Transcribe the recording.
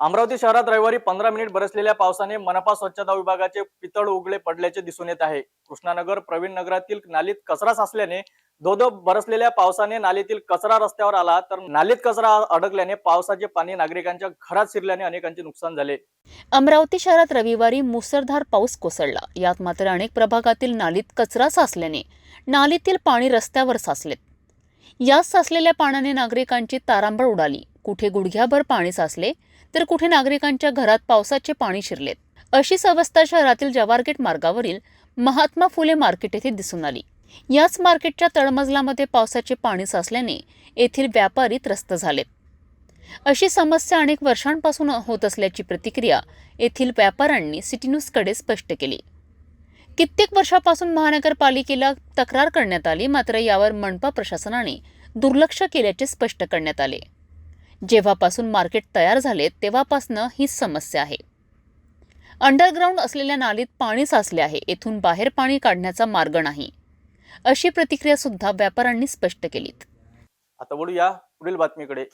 अमरावती शहरात रविवारी पंधरा मिनिट बरसलेल्या पावसाने मनपा स्वच्छता विभागाचे पितळ उघडे पडल्याचे दिसून येत आहे. कृष्णानगर प्रवीण नगरातील नालीत कचरा साचल्याने धोधो बरसलेल्या पावसाने नालीतील कचरा रस्त्यावर आला तर नालीत कचरा अडकल्याने पावसाचे पाणी नागरिकांच्या घरात शिरल्याने अनेकांचे नुकसान झाले. अमरावती शहरात रविवारी मुसळधार पाऊस कोसळला. यात मात्र अनेक प्रभागातील नालीत कचरा साचल्याने नालीतील पाणी रस्त्यावर साचले. यात साचलेल्या पाण्याने नागरिकांची तारांबळ उडाली. कुठे गुडघ्याभर पाणी साचले तर कुठे नागरिकांच्या घरात पावसाचे पाणी शिरलेत. अशीच अवस्था शहरातील जवारगेट मार्गावरील महात्मा फुले मार्केट येथे दिसून आली. याच मार्केटच्या तळमजलामध्ये पावसाचे पाणी साचल्याने येथील व्यापारी त्रस्त झालेत. अशी समस्या अनेक वर्षांपासून होत असल्याची प्रतिक्रिया येथील व्यापाऱ्यांनी सिटी न्यूजकडे स्पष्ट केली. कित्येक वर्षापासून महानगरपालिकेला तक्रार करण्यात आली मात्र यावर मनपा प्रशासनाने दुर्लक्ष केल्याचे स्पष्ट करण्यात आले. जेव्हापासून मार्केट तयार झाले तेव्हापासनं हीच समस्या आहे. अंडरग्राऊंड असलेल्या नालीत पाणी साचले आहे येथून बाहेर पाणी काढण्याचा मार्ग नाही. अशी प्रतिक्रिया सुद्धा व्यापाऱ्यांनी स्पष्ट केलीत. आता वळूया पुढील बातमीकडे.